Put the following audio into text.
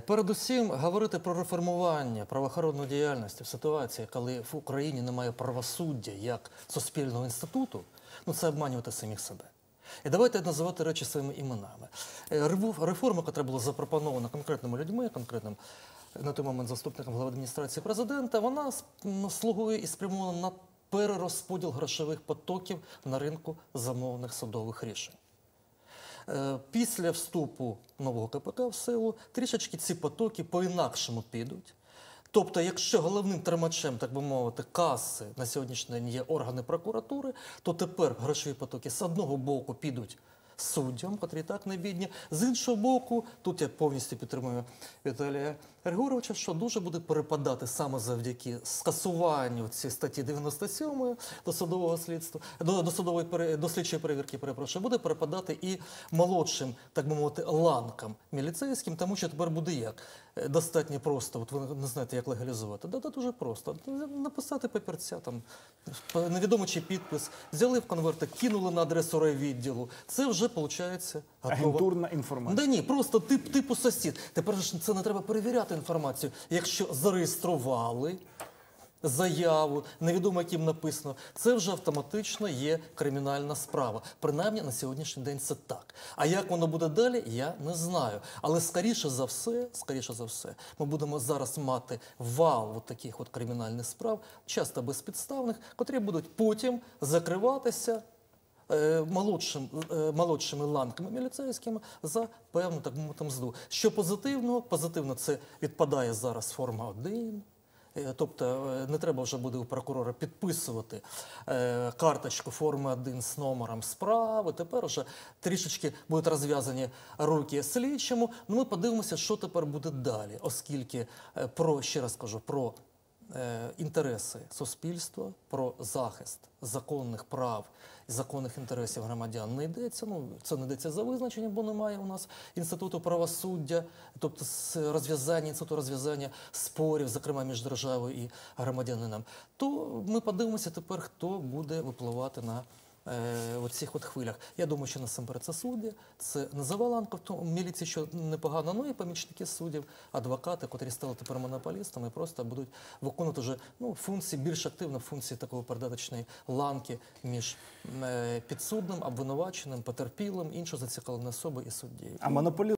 Передусім, говорити про реформування правоохоронної діяльності в ситуації, коли в Україні немає правосуддя як суспільного інституту, ну це обманювати самих себе. І давайте називати речі своїми іменами. Е, Реформа, яка була запропонована конкретними людьми, конкретним на той момент заступником глави адміністрації президента, вона слугує і спрямована на перерозподіл грошових потоків на ринку замовних судових рішень. Е, Після вступу нового КПК в силу трішечки ці потоки по-інакшому підуть. Тобто, якщо головним тримачем, так би мовити, каси на сьогоднішній день є органи прокуратури, то тепер грошові потоки з одного боку підуть суддям, котрі і так не бідні. З іншого боку, тут я повністю підтримую Віталія Григоровича, що дуже буде перепадати саме завдяки скасуванню цієї статті 97 до судового слідства, до, до судової пере- перевірки, перепрошую, буде перепадати і молодшим, так би мовити, ланкам міліцейським, тому що тепер буде як достатньо просто. От ви не знаєте, як легалізувати. Да, да, дуже просто. Написати папірця, там невідомо чи підпис, взяли в конверти, кинули на адресу райвідділу. Це вже виходить. Агентурна інформація. Да ні, просто тип, типу сусід. Тепер ж це не треба перевіряти інформацію. Якщо зареєстрували заяву, невідомо яким написано, це вже автоматично є кримінальна справа. Принаймні на сьогоднішній день це так. А як воно буде далі, я не знаю. Але скоріше за все, скоріше за все, ми будемо зараз мати вал от таких от кримінальних справ, часто безпідставних, котрі будуть потім закриватися е, молодшим, е, молодшими ланками міліцейськими за певну так мовити мзду. Що позитивного? Позитивно це відпадає зараз форма 1. Е, Тобто е, не треба вже буде у прокурора підписувати е, карточку форми 1 з номером справи. Тепер вже трішечки будуть розв'язані руки слідчому. Ну ми подивимося, що тепер буде далі, оскільки про ще раз кажу про інтереси суспільства, про захист законних прав і законних інтересів громадян не йдеться. Ну це не йдеться за визначенням, бо немає у нас інституту правосуддя, тобто розв'язання інституту розв'язання спорів, зокрема між державою і громадянином. То ми подивимося тепер, хто буде випливати на. Е, цих от хвилях. Я думаю, що насамперед це судді, це не заваланка в тому міліції, що непогано, ну і помічники суддів, адвокати, котрі стали тепер монополістами, просто будуть виконувати вже ну, функції, більш активно функції такої передаточної ланки між е, підсудним, обвинуваченим, потерпілим, іншою зацікавленою особою і суддєю. А монополі